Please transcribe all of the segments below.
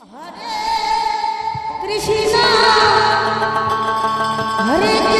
हरे कृष्णा हरे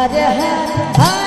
हर हर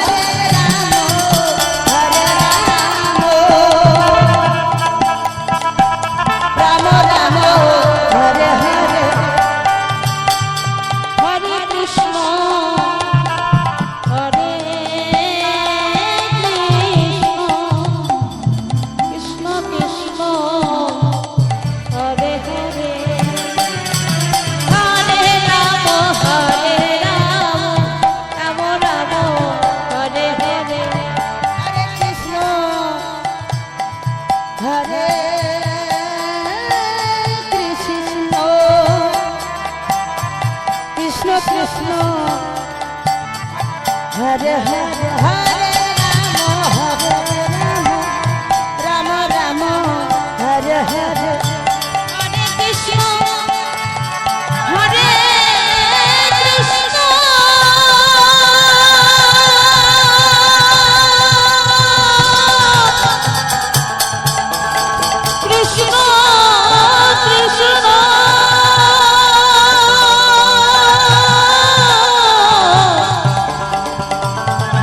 হরে হরে হরে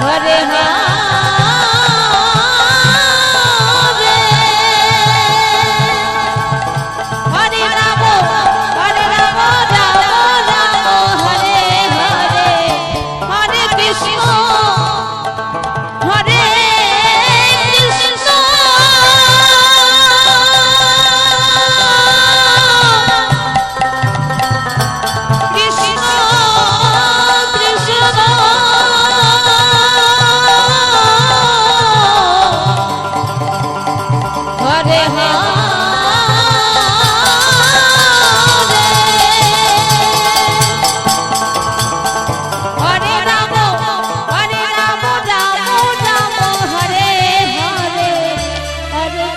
હરે હા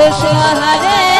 পুরুষ হারে